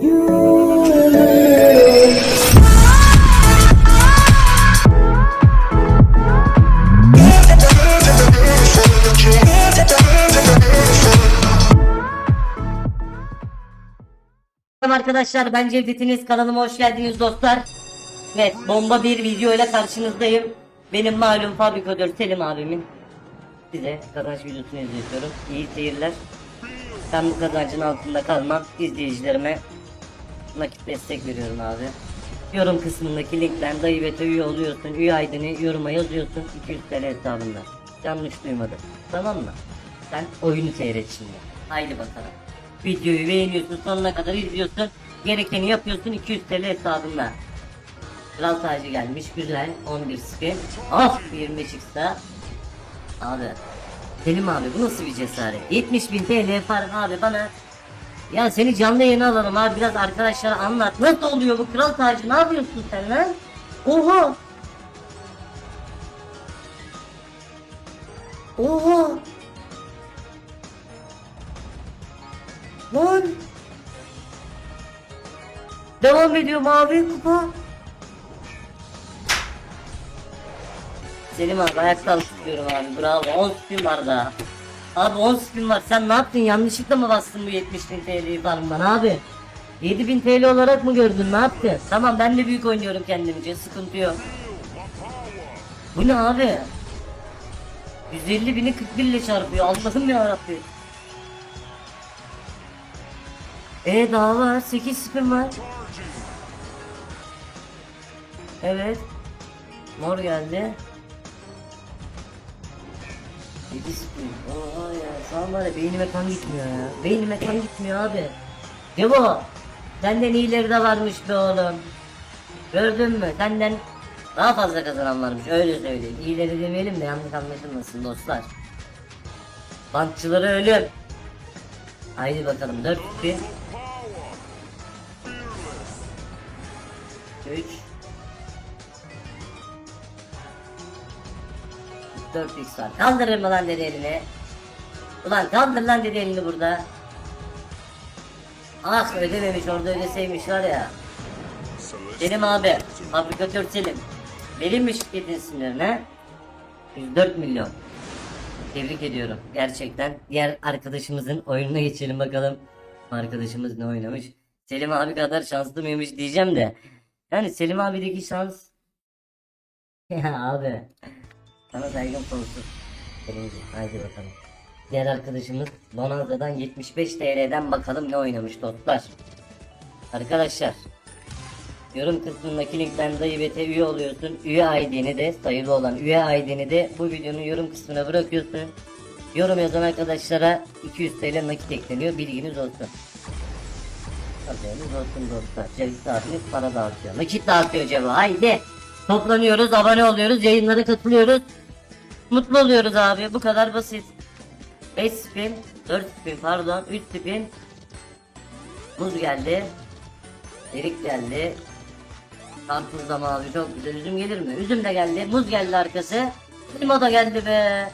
Arkadaşlar ben Cevdet'iniz kanalıma hoş geldiniz dostlar. Evet bomba bir video ile karşınızdayım. Benim malum fabrikatör Selim abimin size kazanç videosunu izletiyorum. İyi seyirler. Ben bu kazancın altında kalmam. İzleyicilerime nakit destek veriyorum abi. Yorum kısmındaki linkten dayı bete üye oluyorsun. Üye ID'ni yoruma yazıyorsun. 200 TL hesabında. Yanlış duymadım. Tamam mı? Sen oyunu seyret şimdi. Haydi bakalım. Videoyu beğeniyorsun sonuna kadar izliyorsun. Gerekeni yapıyorsun 200 TL hesabında. Kral tacı gelmiş güzel 11 spin. Of 25 x'ta. Abi. Selim abi bu nasıl bir cesaret? 70 bin TL fark abi bana. Ya seni canlı yayına alalım abi biraz arkadaşlara anlat. Nasıl oluyor bu kral tacı ne yapıyorsun sen lan? Oha. Oha. Lan. Devam ediyor mavi kupa. Selim abi ayakta tutuyorum abi bravo 10 spin var daha. Abi 10 spin var sen ne yaptın yanlışlıkla mı bastın bu 70 bin TL'yi farmdan abi? 7000 TL olarak mı gördün ne yaptın? Tamam ben de büyük oynuyorum kendimce sıkıntı yok. Bu ne abi? 150 bini 41 ile çarpıyor Allah'ım ya Rabbi. E daha var 8 spin var. Evet. Mor geldi. 7 spin. Oha ya. Şu an var ya beynime kan gitmiyor ya. Beynime kan gitmiyor abi. Devo. Senden iyileri de varmış be oğlum. Gördün mü? Senden daha fazla kazanan varmış. Öyle söyleyeyim. İyileri demeyelim de yanlış anlaşılmasın dostlar. Bantçıları ölüm. Haydi bakalım 4 spin. 3 4 x var. Kaldırır mı lan dedi elini? Ulan kaldır lan dedi elini burada. Ah ödememiş orada ödeseymiş var ya. Selim abi, fabrikatör Selim. Benim mi şirketin isimlerini he? 104 milyon. Tebrik ediyorum gerçekten. Diğer arkadaşımızın oyununa geçelim bakalım. Arkadaşımız ne oynamış? Selim abi kadar şanslı mıymış diyeceğim de. Yani Selim abideki şans... Ya abi. Sana saygım sonsuz. Birinci. Haydi bakalım. Diğer arkadaşımız Bonanza'dan 75 TL'den bakalım ne oynamış dostlar. Arkadaşlar. Yorum kısmındaki linkten dayı bete üye oluyorsun. Üye ID'ni de sayılı olan üye ID'ni de bu videonun yorum kısmına bırakıyorsun. Yorum yazan arkadaşlara 200 TL nakit ekleniyor bilginiz olsun. Haberiniz olsun dostlar. Ceviz abiniz para dağıtıyor. Nakit dağıtıyor Cevo haydi. Toplanıyoruz abone oluyoruz yayınlara katılıyoruz. Mutlu oluyoruz abi. Bu kadar basit. 5 spin 4 spin pardon 3 spin. Muz geldi. Erik geldi. Karpuz da mavi çok güzel. Üzüm gelir mi? Üzüm de geldi. Muz geldi arkası. Limo da geldi be.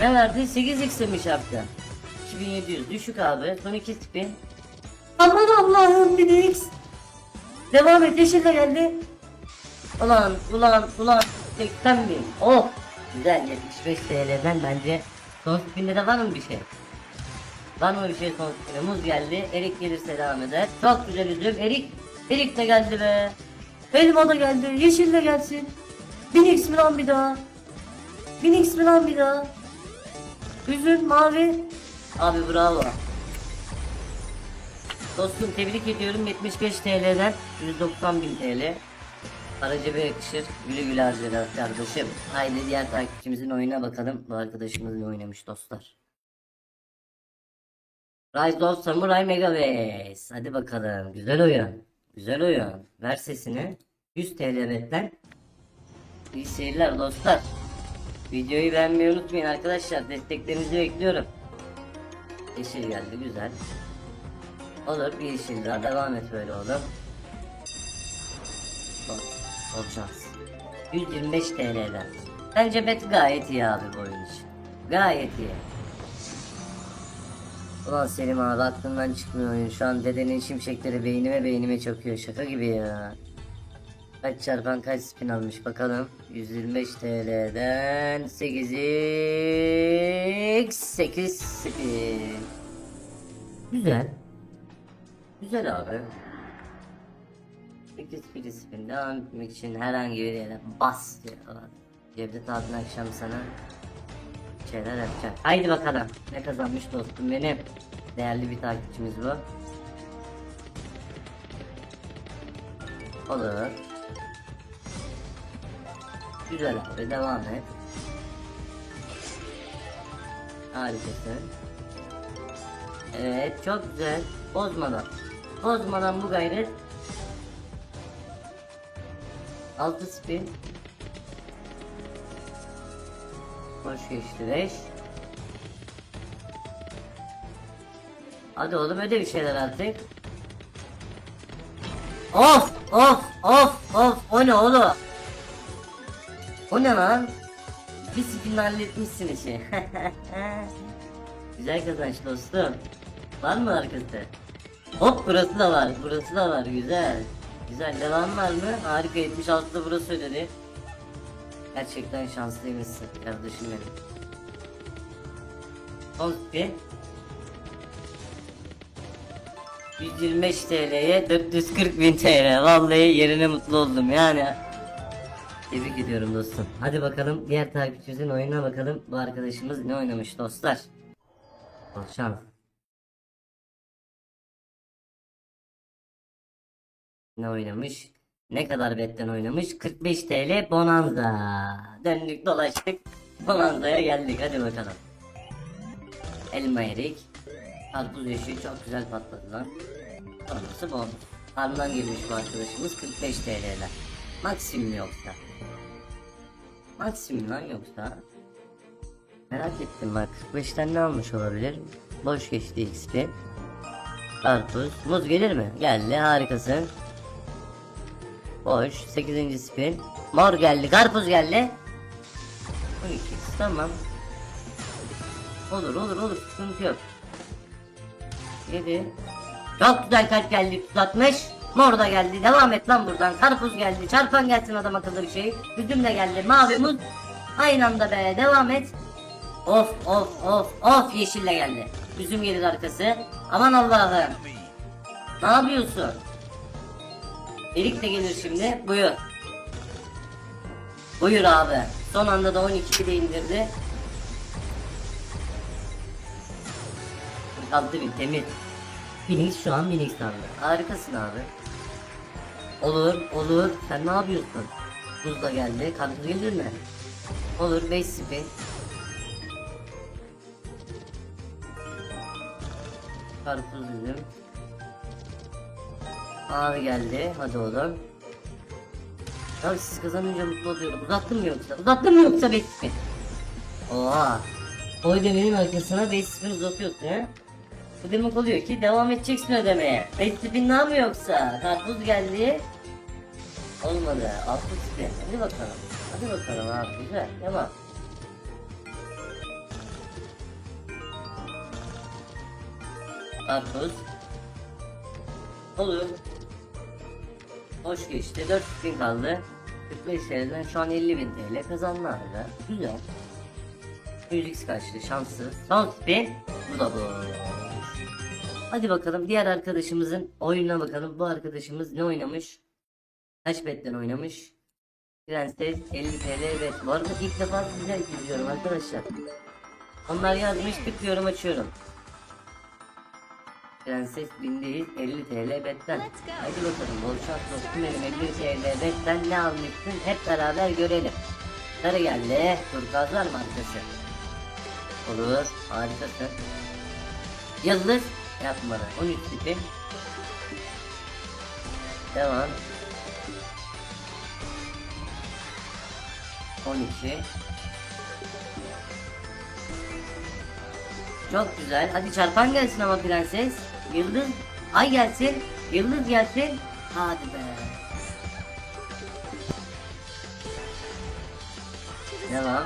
Ne verdi? 8x demiş yaptı 2700 düşük abi. Son 2 spin. Aman Allah'ım bir de X. Devam et. Yeşil de geldi. Ulan ulan ulan 80 bin oh Güzel 75 TL'den bence son spinde de var mı bir şey? Var mı bir şey son spinde? Muz geldi. Erik gelirse devam eder. Çok güzel üzüm. Erik. Erik de geldi be. Elma da geldi. Yeşil de gelsin. 1000x mi lan bir daha? 1000x mi lan bir daha? Üzüm mavi. Abi bravo. Dostum tebrik ediyorum 75 TL'den 190 bin TL. Para cebe yakışır. Güle güle harca kardeşim. Haydi diğer takipçimizin oyuna bakalım. Bu arkadaşımız ne oynamış dostlar. Rise of Samurai Mega Base. Hadi bakalım. Güzel oyun. Güzel oyun. Ver sesini. 100 TL betten. İyi seyirler dostlar. Videoyu beğenmeyi unutmayın arkadaşlar. Desteklerinizi bekliyorum. Yeşil geldi güzel. Olur bir yeşil daha devam et böyle oğlum. Şans. 125 TL'den. Bence bet gayet iyi abi bu oyun için. Gayet iyi. Ulan Selim abi aklımdan çıkmıyor oyun. Şu an dedenin şimşekleri beynime beynime çöküyor. Şaka gibi ya. Kaç çarpan kaç spin almış bakalım. 125 TL'den 8x 8 spin. Güzel. Güzel abi. 8 spin spin devam etmek için herhangi bir yere bas diyor. Cevdet abin akşam sana şeyler yapacak. Haydi bakalım. Ne kazanmış dostum benim. Değerli bir takipçimiz bu. Olur. Güzel abi devam et. Harikasın. Evet çok güzel. Bozmadan. Bozmadan bu gayret. 6 spin. Hoş geçti 5. Hadi oğlum öde bir şeyler artık. Of of of of o ne oğlum? O ne lan? Bir spin halletmişsin işi. Güzel kazanç dostum. Var mı arkası? Hop burası da var. Burası da var. Güzel. Güzel. Devam var mı? Harika. 76'da burası ödedi. Gerçekten şanslıymışsın kardeşim benim. Son spin. 125 TL'ye 440 bin TL. Vallahi yerine mutlu oldum yani. Tebrik ediyorum dostum. Hadi bakalım diğer takipçimizin oyununa bakalım. Bu arkadaşımız ne oynamış dostlar. Bol. Ne oynamış? Ne kadar betten oynamış? 45 TL Bonanza. Döndük dolaştık. Bonanza'ya geldik. Hadi bakalım. Elma erik. Karpuz yeşil çok güzel patladı lan. Sonrası bonus. Farmdan girmiş bu arkadaşımız 45 TL'den. Maksimum yoksa. Maksimum lan yoksa. Merak ettim bak 45'ten ne almış olabilir? Boş geçti XP. Karpuz. Muz gelir mi? Geldi harikasın. Boş. 8. spin. Mor geldi. Karpuz geldi. 12. Tamam. Olur olur olur. Sıkıntı yok. 7. Çok güzel kalp geldi. Tuzatmış. Mor da geldi. Devam et lan buradan. Karpuz geldi. Çarpan gelsin adam akıllı bir şey. Üzüm de geldi. Mavi muz. Aynı anda be. Devam et. Of of of of yeşille geldi. Üzüm gelir arkası. Aman Allah'ım. Ne yapıyorsun? Erik de gelir şimdi. Buyur. Buyur abi. Son anda da 12 de indirdi. 46 bin temiz. Phoenix şu an Phoenix sandı. Harikasın abi. Olur olur. Sen ne yapıyorsun? Buz da geldi. Karpuz gelir mi? Olur 5 spin. Karpuz üzüm. Abi geldi. Hadi oğlum. Ya siz kazanınca mutlu oluyorum. Uzattın mı yoksa? Uzattın mı yoksa 5 spin? Oha. O ödemenin arkasına 5 spin uzatıyorsun he? Bu demek oluyor ki devam edeceksin ödemeye. 5 spin daha mı yoksa? Karpuz geldi. Olmadı. 6 spin. Hadi bakalım. Hadi bakalım abi güzel. Devam. Karpuz. Olur. Hoş geçti. 4 spin kaldı. 45 TL'den şu an 50 bin TL kazandı abi. Güzel. 100x kaçtı şanssız. Son spin. Bu da bu. Hadi bakalım diğer arkadaşımızın oyununa bakalım. Bu arkadaşımız ne oynamış? Kaç betten oynamış? Prenses 50 TL bet. Bu arada ilk defa sizler izliyorum arkadaşlar. Onlar yazmış tıklıyorum açıyorum. Prenses bindeyiz 50 TL betten. Hadi bakalım bol şans dostum benim 50 TL betten ne almışsın hep beraber görelim. Sarı geldi. Turkuaz var mı arkası? Olur. Harikasın. Yıldız yapmadı. 13 tipi. Devam. 12. Çok güzel. Hadi çarpan gelsin ama prenses. Yıldız. Ay gelsin. Yıldız gelsin. Hadi be. Devam.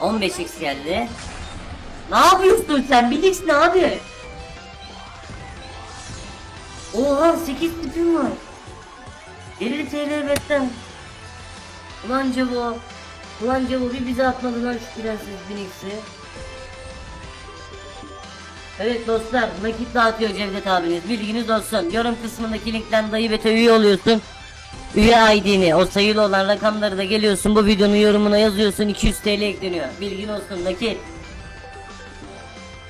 15x geldi. Ne yapıyorsun sen? Bilix ne abi? Oha 8 tipim var. 50 TL betten. Ulan Cevo. Ulan Cevo bir bize atmadı lan şu prenses Binix'i. Evet dostlar nakit dağıtıyor Cevdet abiniz bilginiz olsun. Yorum kısmındaki linkten dayı bete üye oluyorsun. Üye ID'ni o sayılı olan rakamları da geliyorsun bu videonun yorumuna yazıyorsun 200 TL ekleniyor. Bilgin olsun nakit.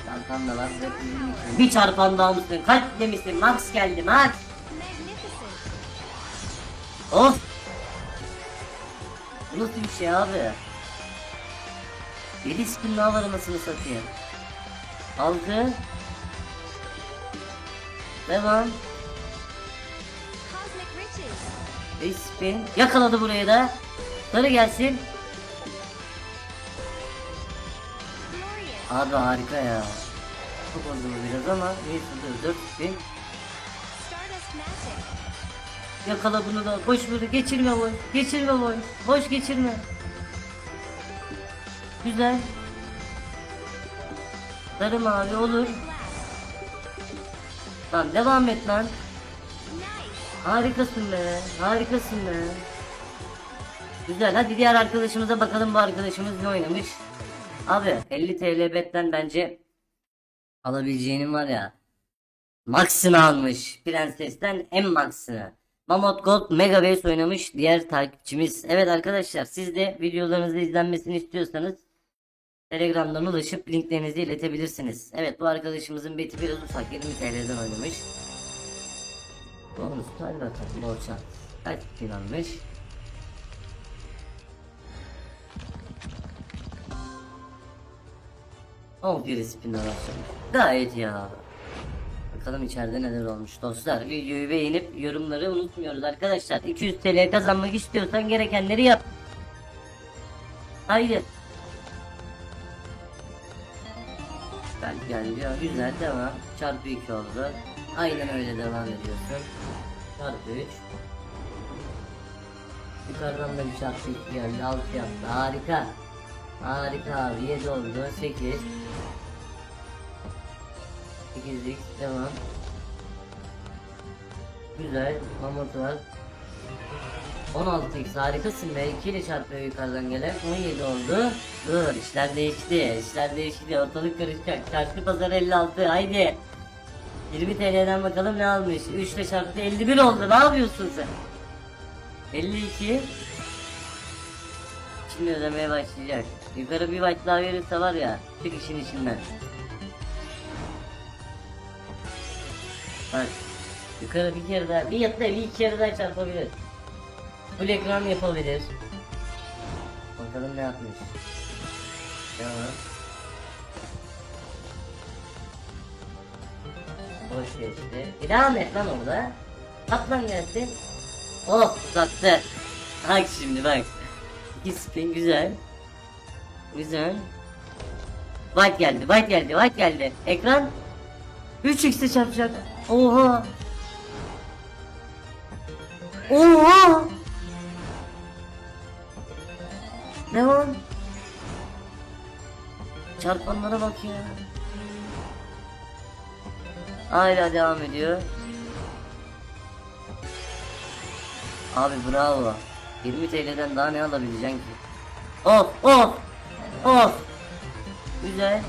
Çarpan da var. Bir çarpan daha mısın? Kaç demişsin? Max geldi Max. Of. Nasıl bir şey abi? 7 spin daha var anasını satayım. 6 Devam. Cosmic riches. 5 spin. Yakaladı burayı da. Sarı gelsin. Abi harika ya. Çok oldu biraz ama neyse dur 4 spin. Yakala bunu da. Boş bunu geçirme boş. Geçirme boş. Boş geçirme. Güzel. Sarı mavi olur. Lan devam et lan. Harikasın be. Harikasın be. Güzel. Hadi diğer arkadaşımıza bakalım bu arkadaşımız ne oynamış. Abi 50 TL betten bence alabileceğinin var ya. Max'ını almış. Prensesten en max'ını. Mamot Gold Mega Base oynamış diğer takipçimiz. Evet arkadaşlar siz de videolarınızı izlenmesini istiyorsanız Telegram'dan ulaşıp linklerinizi iletebilirsiniz. Evet bu arkadaşımızın beti biraz ufak 20 TL'den oynamış. Bonus hadi bakalım borça. Kaç bin almış? Oh bir başlamış. Gayet ya. Bakalım içeride neler olmuş dostlar. Videoyu beğenip yorumları unutmuyoruz arkadaşlar. 200 TL kazanmak istiyorsan gerekenleri yap. Haydi. Belki geliyor. Güzel devam. Çarpı 2 oldu. Aynen öyle devam ediyorsun. Çarpı 3. Yukarıdan da bir çarpı 2 geldi. 6 yaptı. Harika. Harika abi. 7 oldu. 8. 8'lik devam. Güzel. Mamut var. 16x harikasın be. 2 ile çarpıyor yukarıdan gelen. 17 oldu. Dur işler değişti. İşler değişti. Ortalık karışacak. Çarşı pazar 56. Haydi. 20 TL'den bakalım ne almış. 3 ile çarptı 51 oldu. Ne yapıyorsun sen? 52. Şimdi ödemeye başlayacak. Yukarı bir byte daha verirse var ya. Çık işin içinden. Bak. Yukarı bir kere daha. Bir yatta bir iki kere daha çarpabilir. Full ekran yapabilir. Bakalım ne yapmış. Tamam. Boş geçti. Devam et lan orada. At lan gelsin. Oh uzattı. Bak şimdi bak. İki spin güzel. Güzel. White geldi, white geldi, white geldi. Ekran 3x'e çarpacak. Oha. Oha. Çarpanlara bak ya. Hala devam ediyor. Abi bravo. 20 TL'den daha ne alabileceksin ki? Of of of. Güzel.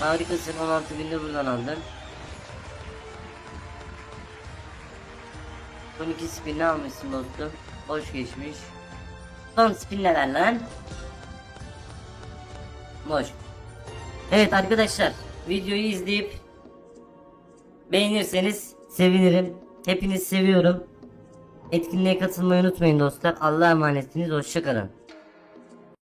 Harikasın 16 binde buradan aldın. 12 spin almışsın dostum. Boş geçmiş. Son spin ne ver lan? Boş. Evet arkadaşlar videoyu izleyip beğenirseniz sevinirim. Hepinizi seviyorum. Etkinliğe katılmayı unutmayın dostlar. Allah'a emanetsiniz. Hoşçakalın.